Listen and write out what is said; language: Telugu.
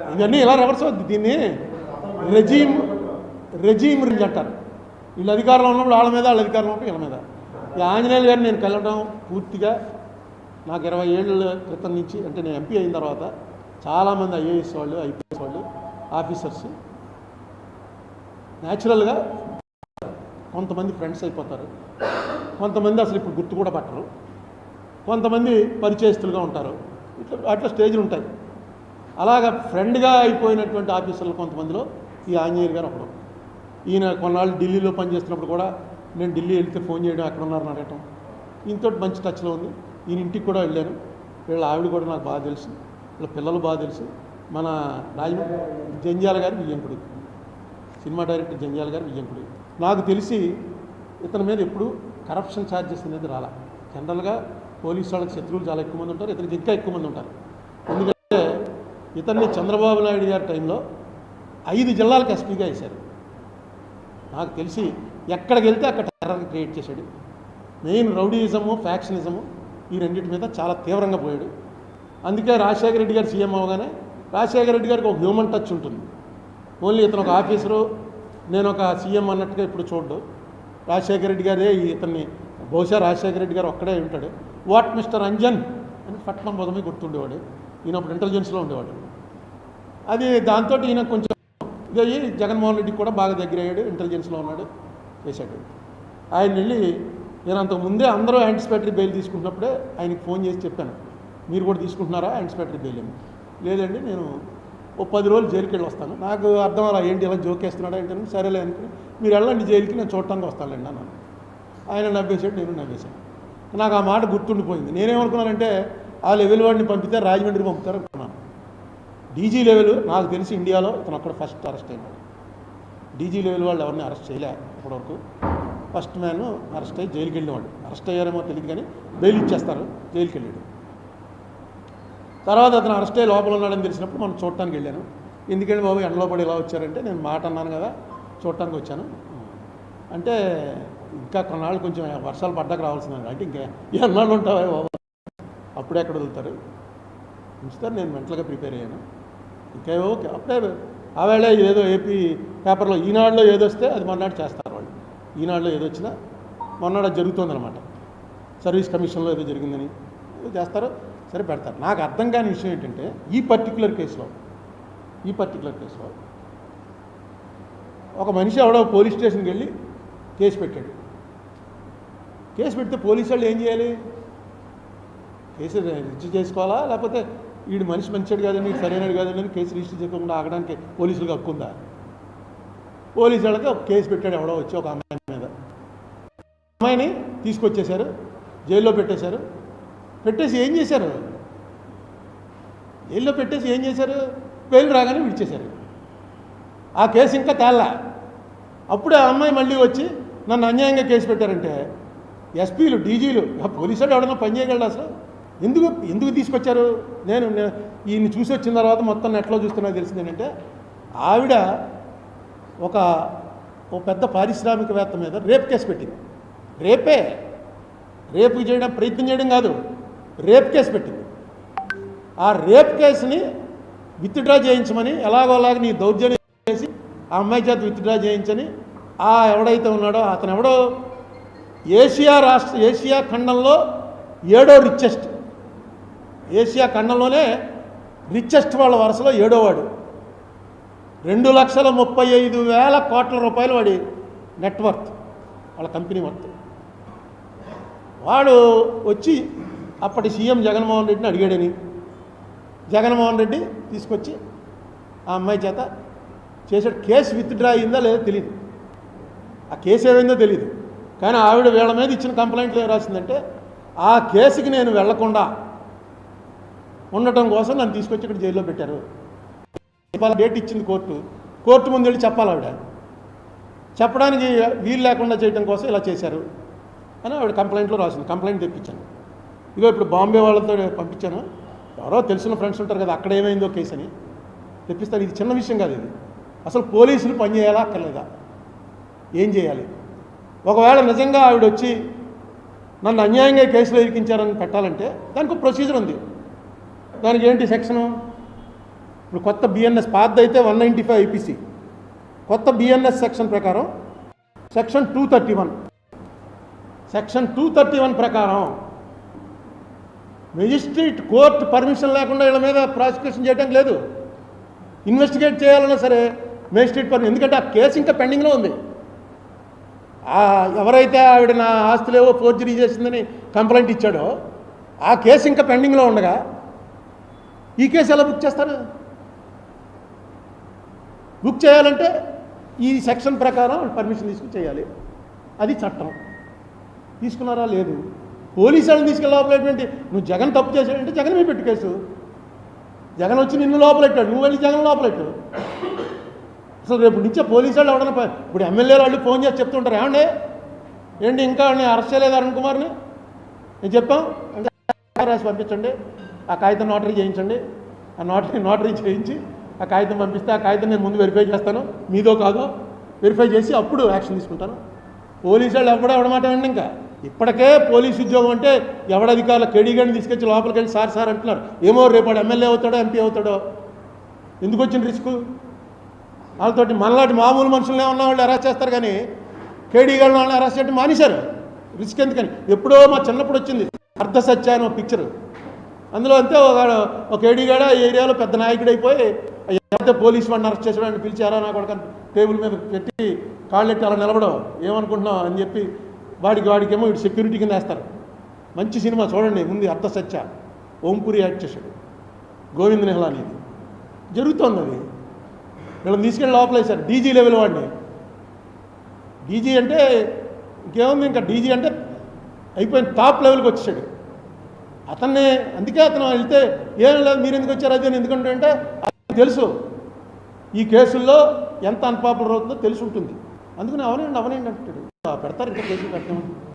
ఇవన్నీ ఇలా రివర్స్ అవుద్ది దీన్ని? రెజీమ్ రెజీమ్ రింజ్ అంటారు. వీళ్ళు అధికారంలో ఉన్నప్పుడు వాళ్ళ మీద వాళ్ళ అధికారంలో ఉన్నప్పుడు వీళ్ళ మీద. ఈ ఆంజనేయులు గారిని నేను కలవడం పూర్తిగా నాకు ఇరవై ఏళ్ళ క్రితం నుంచి అంటే నేను ఎంపీ అయిన తర్వాత చాలామంది ఐఏఎస్ వాళ్ళు ఐపీఎస్ వాళ్ళు ఆఫీసర్స్ న్యాచురల్గా కొంతమంది ఫ్రెండ్స్ అయిపోతారు. కొంతమంది అసలు ఇప్పుడు గుర్తు కూడా పట్టరు. కొంతమంది పరిచయస్తులుగా ఉంటారు. ఇట్లా అట్లా స్టేజ్లు ఉంటాయి. అలాగ ఫ్రెండ్గా అయిపోయినటువంటి ఆఫీసర్లు కొంతమందిలో ఈ ఆంజనేయులు గారు ఒకడు. ఈయన కొన్నాళ్ళు ఢిల్లీలో పనిచేస్తున్నప్పుడు కూడా నేను ఢిల్లీ వెళ్తే ఫోన్ చేయడం ఎక్కడ ఉన్నారని అడగటం. ఇంతో మంచి టచ్లో ఉంది. ఈయన ఇంటికి కూడా వెళ్ళాను. వీళ్ళ ఆవిడ కూడా నాకు బాగా తెలుసు. వీళ్ళ పిల్లలు బాగా తెలుసు. మన రాజమండ్రి జంజాల గారి విజయంకుడు సినిమా డైరెక్టర్ జంజాల గారి విజయంకుడు నాకు తెలిసి ఇతని మీద ఎప్పుడు కరప్షన్ ఛార్జెస్ అనేది రాలా. జనరల్గా పోలీసు వాళ్ళకి శత్రువులు చాలా ఎక్కువ మంది ఉంటారు. ఇతనికి ఇంకా ఎక్కువ మంది ఉంటారు. ఎందుకంటే ఇతన్ని చంద్రబాబు నాయుడు గారి టైంలో ఐదు జిల్లాలకు ఎస్పీగా వేశారు. నాకు తెలిసి ఎక్కడికి వెళ్తే అక్కడ టెర్రర్ క్రియేట్ చేశాడు. మెయిన్ రౌడీయిజము ఫ్యాక్షనిజము ఈ రెండింటి మీద చాలా తీవ్రంగా పోయాడు. అందుకే రాజశేఖర రెడ్డి గారు సీఎం అవగానే రాజశేఖర రెడ్డి గారికి ఒక హ్యూమన్ టచ్ ఉంటుంది. ఓన్లీ ఇతను ఒక ఆఫీసరు నేను ఒక సీఎం అన్నట్టుగా ఇప్పుడు చూడ్డు. రాజశేఖర రెడ్డి గారే ఈ ఇతన్ని బహుశా రాజశేఖర రెడ్డి గారు ఒక్కడే ఉంటాడు. వాట్ మిస్టర్ అంజన్ అని పట్నం పదమే గుర్తుండేవాడు. ఈయన అప్పుడు ఇంటెలిజెన్స్లో ఉండేవాడు. అది దాంతో ఈయన కొంచెం ఇదయ్యి జగన్మోహన్ రెడ్డికి కూడా బాగా దగ్గర అయ్యాడు ఇంటెలిజెన్స్లో ఉన్నాడు చేశాడు. ఆయన వెళ్ళి నేను అంతకు ముందే అందరూ యాంటిసిపేటరీ బెయిల్ తీసుకుంటున్నప్పుడే ఆయనకి ఫోన్ చేసి చెప్పాను. మీరు కూడా తీసుకుంటున్నారా? యాంటిసిపేటరీ బెయిల్ అని లేదండి నేను ఓ పది రోజులు జైలుకి వెళ్ళి వస్తాను. నాకు అర్థం అలా ఏంటి ఇలా జోకేస్తున్నాడా ఏంటని సరేలే అనుకుని మీరు వెళ్ళండి జైలుకి నేను చూడటానికి వస్తానులేండి అన్నాను. ఆయన నవ్వేశాడు నేను నవ్వేశాను. నాకు ఆ మాట గుర్తుండిపోయింది. నేనేమనుకున్నానంటే ఆ లెవెల్ వాడిని పంపితే రాజమండ్రి పంపుతారు అనుకున్నాను డీజీ లెవెల్ నాకు తెలిసి ఇండియాలో ఇతను అక్కడ ఫస్ట్ అరెస్ట్ అయినాడు డీజీ లెవెల్ వాళ్ళు ఎవరిని అరెస్ట్ చేయలే ఇప్పటివరకు. ఫస్ట్ మ్యాన్ అరెస్ట్ అయ్యి జైలుకి వెళ్ళేవాడు అరెస్ట్ అయ్యారేమో తెలియదు కానీ బెయిల్ ఇచ్చేస్తారు జైలుకి వెళ్ళాడు. తర్వాత అతను అరెస్ట్ అయ్యి లోపల ఉన్నాడని తెలిసినప్పుడు మనం చూడటానికి వెళ్ళాను. ఎందుకంటే బాబు ఎండలో పడి ఇలా వచ్చారంటే నేను మాట అన్నాను కదా చూడటానికి వచ్చాను. అంటే ఇంకా కొన్నాళ్ళు కొంచెం వర్షాలు పడ్డాక రావాల్సిందండి అంటే ఇంకా ఎన్నాళ్ళు ఉంటావా బాబు? అప్పుడే ఎక్కడ వదులుతారు ఉంచుతారు నేను మెంటల్గా ప్రిపేర్ అయ్యాను. ఇంకా ఓకే అప్పుడే ఆవేళ ఏదో ఏపీ పేపర్లో ఈనాడులో ఏదో వస్తే అది మొన్నటి చేస్తారు వాళ్ళు. ఈనాడులో ఏదో వచ్చినా మొన్నటి అది జరుగుతుందన్నమాట. సర్వీస్ కమిషన్లో ఏదో జరిగిందని ఏదో చేస్తారో సరే పెడతారు. నాకు అర్థం కాని విషయం ఏంటంటే ఈ పర్టికులర్ కేసులో ఈ పర్టికులర్ కేసులో ఒక మనిషి ఎవడో పోలీస్ స్టేషన్కి వెళ్ళి కేసు పెట్టాడు. కేసు పెడితే పోలీసు వాళ్ళు ఏం చేయాలి? కేసు రిజిస్టర్ చేసుకోవాలా? లేకపోతే వీడు మనిషి మంచిడు కాదండి వీడు సరైనడు కాదండి అని కేసు రిజిస్టర్ చేయకుండా ఆగడానికి పోలీసులకు హక్కుందా పోలీసు వాళ్ళకి ఒక కేసు పెట్టాడు ఎవడో వచ్చి ఒక అమ్మాయి మీద. అమ్మాయిని తీసుకొచ్చేశారు జైల్లో పెట్టేశారు. పెట్టేసి ఏం చేశారు? జైల్లో పెట్టేసి ఏం చేశారు? బెయిల్ రాగానే విడిచేశారు. ఆ కేసు ఇంకా తేల్లా. అప్పుడే ఆ అమ్మాయి మళ్ళీ వచ్చి నన్ను అన్యాయంగా కేసు పెట్టారంటే ఎస్పీలు డీజీలు పోలీసు వాళ్ళు ఎవడన్నా పని చేయగలడు అసలు? ఎందుకు ఎందుకు తీసుకొచ్చారు? నేను ఈయన్ని చూసి వచ్చిన తర్వాత మొత్తం నెట్లో చూస్తున్నా తెలిసింది ఏంటంటే ఆవిడ ఒక ఓ పెద్ద పారిశ్రామికవేత్త మీద రేప్ కేసు పెట్టింది. రేపే రేపు చేయడం ప్రయత్నం చేయడం కాదు రేప్ కేసు పెట్టింది. ఆ రేప్ కేసుని విత్డ్రా చేయించమని ఎలాగోలాగ నీ దౌర్జన్యం చేసి ఆ అమ్మాయి చేత విత్డ్రా చేయించని ఆ ఎవడైతే ఉన్నాడో అతను ఎవడో ఏషియా రాష్ట్ర ఏషియా ఖండంలో ఏడో రిచెస్ట్ ఏషియా ఖండంలోనే రిచెస్ట్ వాళ్ళ వరుసలో ఏడోవాడు. రెండు లక్షల ముప్పై ఐదు వేల కోట్ల రూపాయలు వాడి నెట్వర్త్ వాళ్ళ కంపెనీ వర్త్ వాడు వచ్చి అప్పటి సీఎం జగన్మోహన్ రెడ్డిని అడిగాడని. జగన్మోహన్ రెడ్డి తీసుకొచ్చి ఆ అమ్మాయి చేత చేసాడు కేసు విత్డ్రా అయిందా లేదో తెలియదు ఆ కేసు ఏమైందో తెలియదు కానీ ఆవిడ వీళ్ళ మీద ఇచ్చిన కంప్లైంట్లు ఏం రాసిందంటే ఆ కేసుకి నేను వెళ్ళకుండా ఉండటం కోసం నన్ను తీసుకొచ్చి ఇక్కడ జైల్లో పెట్టారు. ఇవాళ డేట్ ఇచ్చింది కోర్టు. కోర్టు ముందు వెళ్ళి చెప్పాలి ఆవిడ. చెప్పడానికి వీలు లేకుండా చేయడం కోసం ఇలా చేశారు అని ఆవిడ కంప్లైంట్లో రాసింది. కంప్లైంట్ తెప్పించాను. ఇదిగో ఇప్పుడు బాంబే వాళ్ళతో పంపించాను. ఎవరో తెలిసిన ఫ్రెండ్స్ ఉంటారు కదా అక్కడ ఏమైందో కేసు అని. తెప్పిస్తారు. ఇది చిన్న విషయం కాదు ఇది. అసలు పోలీసులు పని చేయాలా అక్కర్లేదా? ఏం చేయాలి? ఒకవేళ నిజంగా ఆవిడ వచ్చి నన్ను అన్యాయంగా కేసులో ఇరికించారని పెట్టాలంటే దానికి ప్రొసీజర్ ఉంది. దానికి ఏంటి సెక్షను? ఇప్పుడు కొత్త బిఎన్ఎస్ పాత్ అయితే వన్ నైంటీ ఫైవ్ ఐపీసీ కొత్త బిఎన్ఎస్ సెక్షన్ ప్రకారం section two thirty one section two thirty one ప్రకారం మెజిస్ట్రేట్ కోర్టు పర్మిషన్ లేకుండా వీళ్ళ మీద ప్రాసిక్యూషన్ చేయడం లేదు. ఇన్వెస్టిగేట్ చేయాలన్నా సరే మేజిస్ట్రేట్ పర్మిషన్ ఎందుకంటే ఆ కేసు ఇంకా పెండింగ్లో ఉంది. ఎవరైతే ఆవిడ నా ఆస్తులేవో ఫోర్జరీ చేసిందని కంప్లైంట్ ఇచ్చాడో ఆ కేసు ఇంకా పెండింగ్లో ఉండగా ఈ కేసు ఎలా బుక్ చేస్తారు? బుక్ చేయాలంటే ఈ సెక్షన్ ప్రకారం పర్మిషన్ తీసుకుని చేయాలి అది చట్టం. తీసుకున్నారా? లేదు. పోలీసు వాళ్ళని తీసుకెళ్ళి నువ్వు జగన్ తప్పు చేశాడంటే జగన్ మీద పెట్టు కేసు. జగన్ వచ్చి నిన్ను లోపలెట్టాడు నువ్వు వెళ్ళి జగన్ లోపలెట్టు అసలు రేపు నుంచే పోలీసు వాళ్ళు ఎవడన్నా ఇప్పుడు ఎమ్మెల్యేలు వాళ్ళు ఫోన్ చేసి చెప్తుంటారు. ఏమండి? ఏంటి ఇంకా అరెస్ట్ చేయలేదు అరుణ్ కుమార్ని? నేను చెప్పాం. అంటే రాసి పంపించండి. ఆ కాగితం నోటరీ చేయించండి. ఆ నోటరీ నోటరీ చేయించి ఆ కాగితం పంపిస్తే ఆ కాగితం నేను ముందు వెరిఫై చేస్తాను. మీదో కాదో వెరిఫై చేసి అప్పుడు యాక్షన్ తీసుకుంటాను. పోలీసు వాళ్ళు ఎవడో ఎవడమాట అండి ఇంకా. ఇప్పటికే పోలీసు ఉద్యోగం అంటే ఎవడధికారులు కేడీగాని తీసుకొచ్చి లోపలికి వెళ్ళి సార్ సార్ అంటున్నారు. ఏమో రేపాడు ఎమ్మెల్యే అవుతాడో ఎంపీ అవుతాడో. ఎందుకు వచ్చిన రిస్క్ వాళ్ళతోటి మనలాంటి మామూలు మనుషులనే ఉన్న వాళ్ళు అరెస్ట్ చేస్తారు కానీ కేడీ వాళ్ళని అరెస్ట్ చేయడం మానేశారు. రిస్క్ ఎందుకని? ఎప్పుడో మా చిన్నప్పుడు వచ్చింది. అర్ధ సత్యాయన పిక్చర్ అందులో అంతే ఒక ఒక ఏడిగాడ ఈ ఏరియాలో పెద్ద నాయకుడైపోయి ఎంత పోలీస్ వాడిని అరెస్ట్ చేసాడని పిలిచారా? నా కొడుకు టేబుల్ మీద పెట్టి కాళ్ళెట్టి అలా నిలబడవు ఏమనుకుంటున్నావు అని చెప్పి వాడికి వాడికేమో ఇటు సెక్యూరిటీ కింద వేస్తారు. మంచి సినిమా చూడండి ముందు అర్థ సత్య ఓంపురి యాక్ట్ చేశాడు. గోవింద్ నెహ్లా అనేది. జరుగుతోంది అది. వీళ్ళని తీసుకెళ్ళి లోపలేశారు డీజీ లెవెల్ వాడిని. డీజీ అంటే ఇంకేముంది? ఇంకా డీజీ అంటే అయిపోయిన టాప్ లెవెల్కి వచ్చేసాడు. అతన్ని అందుకే అతను వెళ్తే ఏం లేదు మీరు ఎందుకు వచ్చారు అది అని ఎందుకంటే అంటే అతనికి తెలుసు. ఈ కేసుల్లో ఎంత అన్పాపులర్ అవుతుందో తెలిసి ఉంటుంది. అందుకని అవనండి అవనండి అంటాడు పెడతారు ఇంకా కేసులు పెట్టడం